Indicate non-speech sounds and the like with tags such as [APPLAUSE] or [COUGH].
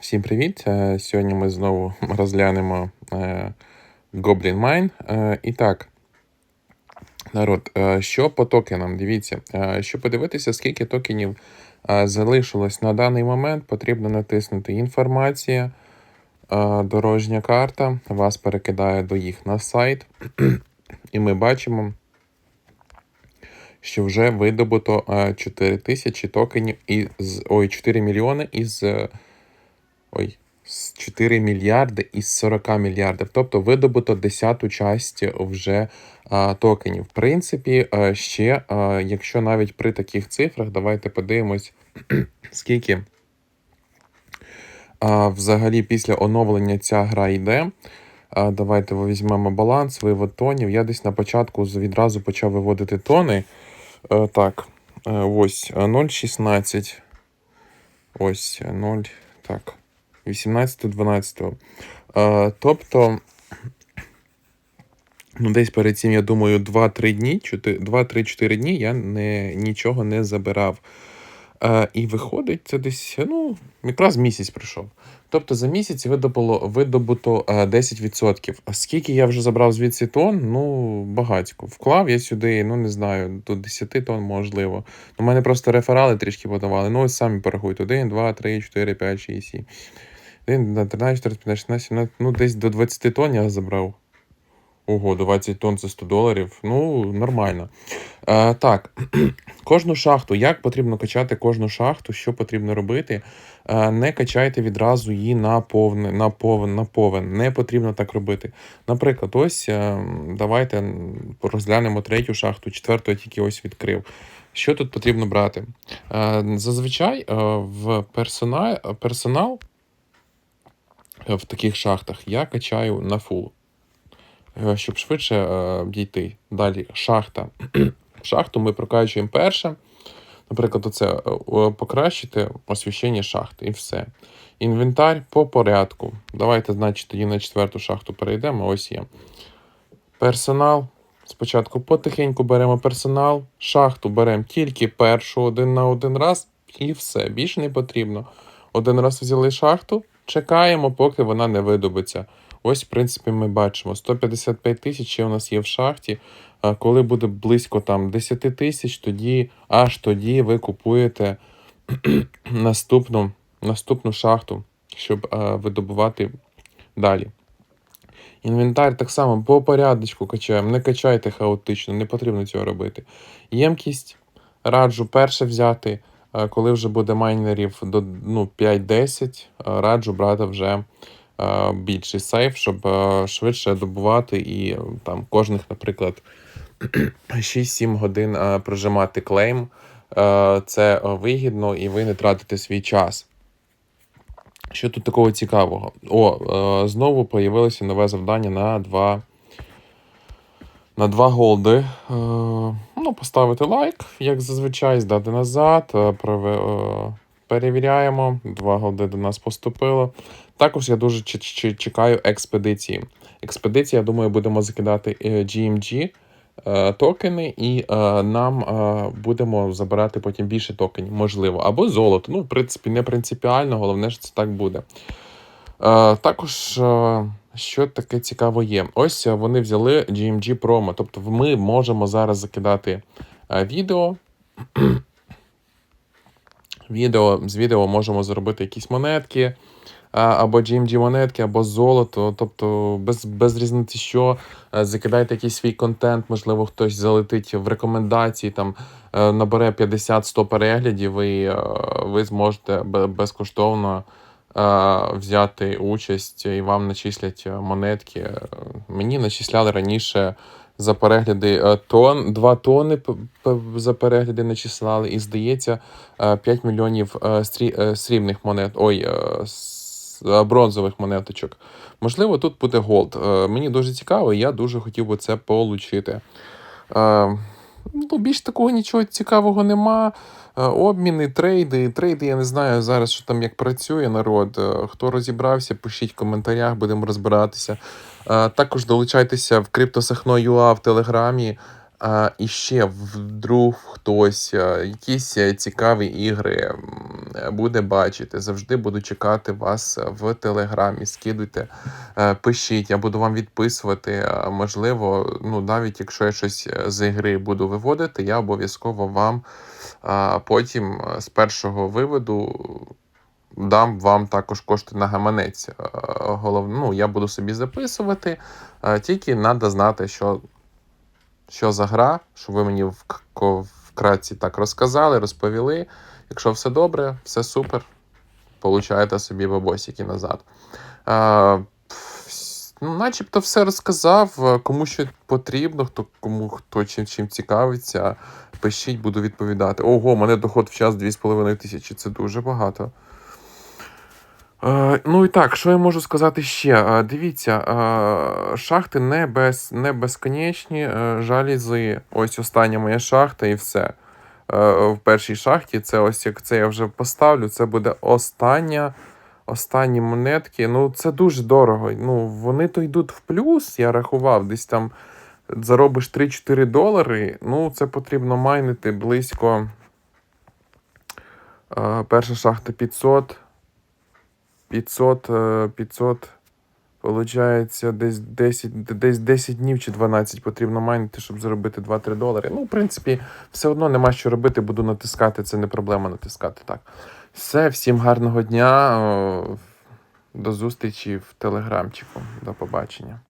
Всім привіт! Е, Сьогодні ми знову [LAUGHS] розглянемо е, Goblin Mine. Е, І так, народ, що по токенам? Дивіться, щоб подивитися, скільки токенів залишилось на даний момент, потрібно натиснути інформація, дорожня карта. Вас перекидає до їх на сайт. [CLEARS THROAT] І ми бачимо, що вже видобуто е, 4 тисячі токенів із ой, 4 мільйони із. Ой, 4 мільярди із 40 мільярдів. Тобто видобуто десяту часть вже а, токенів. В принципі, а, ще, а, якщо навіть при таких цифрах, давайте подивимось, [CLEARS THROAT] скільки а, взагалі після оновлення ця гра йде. А, давайте візьмемо баланс, вивод тонів. Я десь на початку відразу почав виводити тони. Е, так, е, ось е, 0,16. Ось е, 0. Так. 18-12. Е, тобто, ну, десь перед цим, я думаю, 2-3 дні, 2-3-4 дні я не, нічого не забирав. Е, і виходить, це десь, ну, якраз місяць пройшов. Тобто за місяць видобуло, видобуто е, 10%. А скільки я вже забрав звідси тонн? Ну, багатько. Вклав я сюди, ну не знаю, до 10 тонн можливо. У мене просто реферали трішки подавали. Ну, ось самі порахуйте. 1, 2, 3, 4, 5, 6, 7. 1, 2, 13, 14, 15, 16, 17, ну десь до 20 тонн я забрав. Ого, 20 тонн це 100 доларів. Ну, нормально. Е, так, [CLEARS THROAT] кожну шахту. Як потрібно качати кожну шахту? Що потрібно робити? Е, не качайте відразу її на повне, на повен, на повен. Не потрібно так робити. Наприклад, ось е, давайте розглянемо третю шахту, четверту я тільки ось відкрив. Що тут потрібно брати? Е, зазвичай в персонал, персонал в таких шахтах я качаю на фул, е, щоб швидше е, дійти. Далі шахта. [CLEARS THROAT] Шахту ми прокачуємо перше. Наприклад, оце е, е, покращити освіщення шахти і все. Інвентар по порядку. Давайте, значить, тоді на четверту шахту перейдемо. Ось є. Персонал. Спочатку потихеньку беремо персонал, шахту беремо тільки першу один на один раз, і все. Більше не потрібно. Один раз взяли шахту, чекаємо, поки вона не видобиться. Ось, в принципі, ми бачимо 155 тисяч у нас є в шахті. Коли буде близько там 10 тисяч, тоді аж тоді ви купуєте [CLEARS THROAT] наступну, наступну шахту, щоб видобувати далі. Інвентар так само по порядочку качаємо. Не качайте хаотично, не потрібно цього робити. Ємкість раджу перше взяти, коли вже буде майнерів до ну, 5-10, е, раджу брати вже е, більший сейф, щоб е, швидше добувати і е, там кожних, наприклад, [CLEARS THROAT] 6-7 годин е, прожимати клейм. Е, Це е, вигідно і ви не тратите свій час. Що тут такого цікавого? О, е, знову появилося нове завдання на 2 на 2 голди. Е, ну, поставити лайк, як зазвичай, здати назад. Е, е, перевіряємо. 2 голди до нас поступило. Також я дуже чекаю експедиції. Експедиції, я думаю, будемо закидати GMG токени, і нам будемо забирати потім більше токенів, можливо, або золото. Ну, в принципі, не принципіально, головне, що це так буде. Також, що таке цікаво є. Ось е, вони взяли GMG Promo, тобто ми можемо зараз закидати е, відео. [CLEARS THROAT] Відео з відео можемо зробити якісь монетки, або GMG монетки, або золото. Тобто без, без різниці, що Е, закидайте якийсь свій контент, можливо, хтось залетить в рекомендації, там набере 50-100 переглядів, і ви зможете безкоштовно взяти участь і вам начислять е, монетки. Е, Мені начисляли раніше за перегляди е, тон, 2 тони за перегляди начисляли, і здається, е, 5 мільйонів е, е, срібних монет, ой, е, е, бронзових монеточок. Можливо, тут буде голд. Е, Мені дуже цікаво, і я дуже хотів би це получити. Ну, більш такого нічого цікавого нема. Е, Обміни, трейди. Трейди, я не знаю зараз, що там як працює народ. Е, Хто розібрався, пишіть в коментарях, будемо розбиратися. Е, Також долучайтеся в криптосахно.ua в Телеграмі. І ще вдруг хтось якісь цікаві ігри буде бачити. Завжди буду чекати вас в телеграмі. Скидуйте, е, пишіть, я буду вам відписувати. Е, Можливо, ну навіть якщо я щось е, з ігри буду виводити, я обов'язково вам потім з першого виводу дам вам також кошти на гаманець. Е, Голов... Ну, я буду собі записувати, тільки треба знати, що, що за гра, що ви мені вк- вкратці так розказали, розповіли. Якщо все добре, все супер, получаєте собі бабосики назад. Е, Ну, начебто все розказав. Е, Кому що потрібно, хто кому хто чим, чим цікавиться, пишіть, буду відповідати. Ого, мене доход в час 2,5 тисячі. Це дуже багато. Е, ну і так, що я можу сказати ще? Е, дивіться, е, шахти не, без, не безконечні, е, жалізи. Ось остання моя шахта і все. Е, в першій шахті це ось як це я вже поставлю, це буде остання. Останні монетки. Ну, це дуже дорого. Ну, вони то йдуть в плюс, я рахував, десь там заробиш 3-4 долари. Ну, це потрібно майнити близько. Е, перша шахта 500. 500, е, 500, получається, десь 10, десь 10 днів чи 12 потрібно майнити, щоб заробити 2-3 долари. Ну, в принципі, все одно нема що робити, буду натискати, це не проблема натискати. Так. Все, всім гарного дня. До зустрічі в телеграмчику. До побачення.